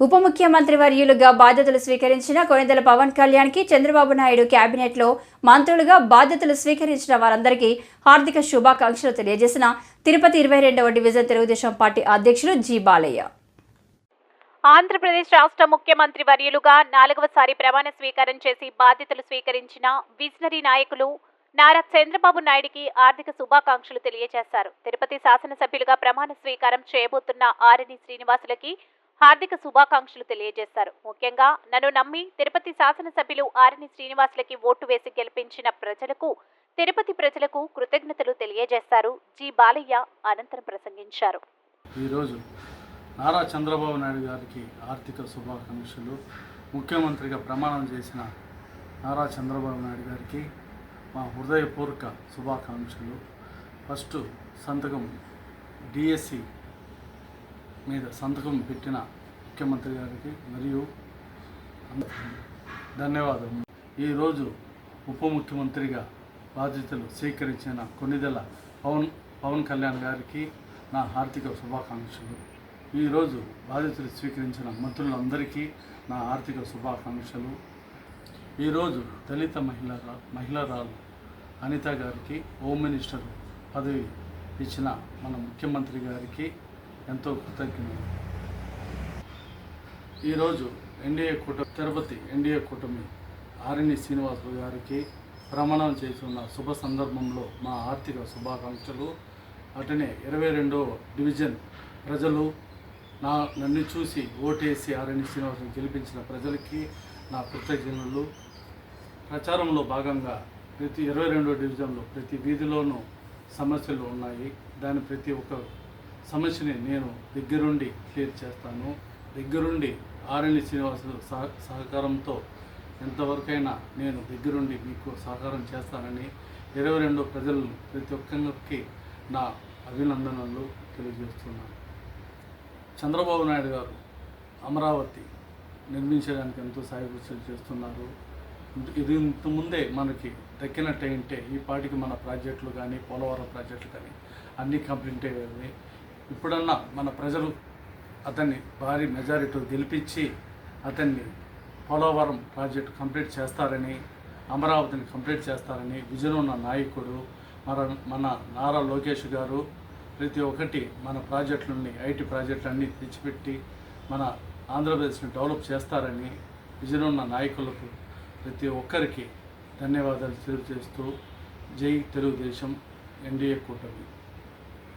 ఉప ముఖ్యమంత్రి వర్యులుగా బాధ్యతలు స్వీకరించిన కొనిదెల పవన్ కళ్యాణ్కి చంద్రబాబు నాయుడు కేబినెట్లో మంత్రులుగా బాధ్యతలు స్వీకరించిన వారందరికీ హార్దిక శుభాకాంక్షలు తెలియజేసిన తిరుపతి ఇరవై రెండవ డివిజన్ తెలుగుదేశం పార్టీ అధ్యక్షులు జి బాలయ్య. ఆంధ్రప్రదేశ్ రాష్ట్ర ముఖ్యమంత్రి వర్యులుగా నాలుగవసారి ప్రమాణ స్వీకారం చేసి బాధ్యతలు స్వీకరించిన విజనరీ నాయకులు నారా చంద్రబాబు నాయుడికి ఆర్థిక శుభాకాంక్షలు తెలియజేశారు. తిరుపతి శాసనసభ్యులుగా ప్రమాణ స్వీకారం చేయబోతున్న ఆర్ఎని శ్రీనివాసులకి హార్దిక శుభాకాంక్షలు తెలియజేశారు. ముఖ్యంగా నన్ను నమ్మి తిరుపతి శాసనసభ్యులు ఆరిని శ్రీనివాసులకి ఓటు వేసి గెలిపించిన ప్రజలకు తిరుపతి ప్రజలకు కృతజ్ఞతలు తెలియజేశారు. జి. బాలయ్య అనంతరం ప్రసంగించారు. ఈరోజు నారా చంద్రబాబు నాయుడు గారికి ఆర్థిక శుభాకాంక్షలు. ముఖ్యమంత్రిగా ప్రమాణం చేసిన నారా చంద్రబాబు నాయుడు గారికి మా హృదయపూర్వక శుభాకాంక్షలు. ఫస్ట్ సంతకం డిఎస్సి మీద సంతకం పెట్టిన ముఖ్యమంత్రి గారికి మరియు అందరికీ ఈరోజు ఉప ముఖ్యమంత్రిగా బాధ్యతలు స్వీకరించిన కొన్నిదెల పవన్ పవన్ కళ్యాణ్ గారికి నా ఆర్థిక శుభాకాంక్షలు. ఈరోజు బాధ్యతలు స్వీకరించిన మంత్రులందరికీ నా ఆర్థిక శుభాకాంక్షలు. ఈరోజు దళిత మహిళ మహిళరాలు అనిత గారికి హోమ్ మినిస్టర్ పదవి ఇచ్చిన మన ముఖ్యమంత్రి గారికి ఎంతో కృతజ్ఞతలు ఈరోజు ఎన్డీఏ కూటమి తిరుపతి ఎన్డీఏ కూటమి ఆర్ఎన్ఈ శ్రీనివాసు గారికి ప్రమాణం చేస్తున్న శుభ సందర్భంలో మా ఆర్థిక శుభాకాంక్షలు. అటనే ఇరవై రెండో డివిజన్ ప్రజలు నా నన్ను చూసి ఓటేసి ఆర్ఎన్ఈ శ్రీనివాసుని గెలిపించిన ప్రజలకి నా కృతజ్ఞతలు. ప్రచారంలో భాగంగా ప్రతి ఇరవై రెండో డివిజన్లో ప్రతి వీధిలోనూ సమస్యలు ఉన్నాయి. దాని ప్రతి ఒక్క సమస్యని నేను దగ్గరుండి క్లియర్ చేస్తాను. దగ్గరుండి ఆర్ఎల్ఈ శ్రీనివాసులు సహ సహకారంతో ఎంతవరకైనా నేను దగ్గరుండి మీకు సహకారం చేస్తానని ఇరవై రెండు ప్రజలను ప్రతి ఒక్కరికి నా అభినందనలు తెలియజేస్తున్నాను. చంద్రబాబు నాయుడు గారు అమరావతి నిర్మించడానికి ఎంతో సాయకృషులు చేస్తున్నారు. ఇది ఇంత ముందే మనకి దక్కినట్టయింటే ఈ పాటికి మన ప్రాజెక్టులు కానీ పోలవరం ప్రాజెక్టులు కానీ అన్నీ కంప్లీట్ అయ్యేవి. ఇప్పుడన్నా మన ప్రజలు అతన్ని భారీ మెజారిటీ గెలిపించి అతన్ని పోలవరం ప్రాజెక్టు కంప్లీట్ చేస్తారని అమరావతిని కంప్లీట్ చేస్తారని విజన్ ఉన్న నాయకుడు మన మన నారా లోకేష్ గారు ప్రతి ఒక్కటి మన ప్రాజెక్టులని ఐటీ ప్రాజెక్టులన్నీ తెచ్చిపెట్టి మన ఆంధ్రప్రదేశ్ని డెవలప్ చేస్తారని విజన్ ఉన్న నాయకులకు ప్రతి ఒక్కరికి ధన్యవాదాలు తెలియజేస్తూ జై తెలుగుదేశం ఎన్డీఏ కూటమి.